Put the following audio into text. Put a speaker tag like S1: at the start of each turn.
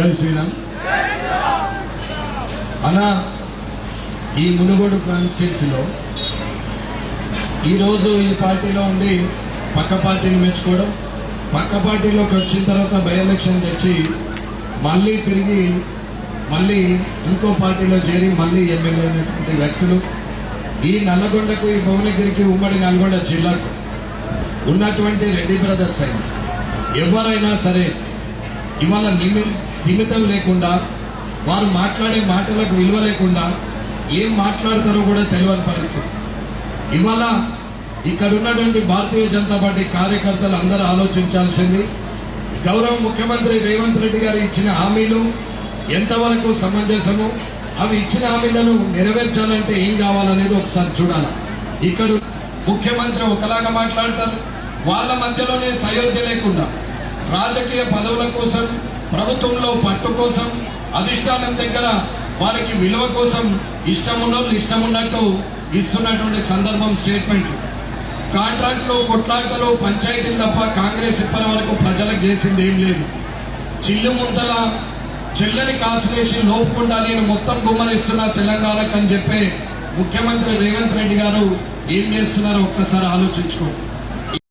S1: జై శ్రీరామ్. అన్న ఈ మునుగోడు కాన్స్టిట్యూన్సీలో ఈరోజు ఈ పార్టీలో ఉండి పక్క పార్టీని మెచ్చుకోవడం పక్క పార్టీలోకి వచ్చిన తర్వాత బై ఎలక్షన్ తెచ్చి మళ్ళీ తిరిగి మళ్ళీ ఇంకో పార్టీలో చేరి మళ్ళీ ఎమ్మెల్యే అయినటువంటి వ్యక్తులు ఈ నల్లగొండకు ఈ భువనగిరికి ఉమ్మడి నల్గొండ జిల్లాకు ఉన్నటువంటి రెడ్డి బ్రదర్స్ అయిన ఎవరైనా సరే ఇవాళ నిమి నిమిత్తం లేకుండా వారు మాట్లాడే మాటలకు విలువ లేకుండా ఏం మాట్లాడతారో కూడా తెలియని పరిస్థితి. ఇవాళ ఇక్కడ ఉన్నటువంటి భారతీయ జనతా పార్టీ కార్యకర్తలు అందరూ ఆలోచించాల్సింది గౌరవ ముఖ్యమంత్రి రేవంత్ రెడ్డి గారు ఇచ్చిన హామీలు ఎంతవరకు సమంజసము అవి ఇచ్చిన హామీలను నెరవేర్చాలంటే ఏం కావాలనేది ఒకసారి చూడాలి. ఇక్కడ ముఖ్యమంత్రి ఒకలాగా మాట్లాడతారు వాళ్ళ మధ్యలోనే సయోధ్య లేకుండా. రాజకీయ పదవుల కోసం ప్రభుత్వంలో పట్టు కోసం అధిష్టానం దగ్గర వారికి విలువ కోసం ఇష్టమున్నోళ్ళు ఇష్టమున్నట్టు ఇస్తున్నటువంటి సందర్భం స్టేట్మెంట్ కాంట్రాక్టులు కొట్లాటలు పంచాయతీలు తప్ప కాంగ్రెస్ ఇప్పటి వరకు ప్రజలకు చేసింది ఏం లేదు. చిల్లు ముంతల చెల్లని కాసులేసి లోపుకుండా నేను మొత్తం గుమ్మరిస్తున్నా తెలంగాణకు అని చెప్పే ముఖ్యమంత్రి రేవంత్ రెడ్డి గారు ఏం చేస్తున్నారో ఒక్కసారి ఆలోచించుకో.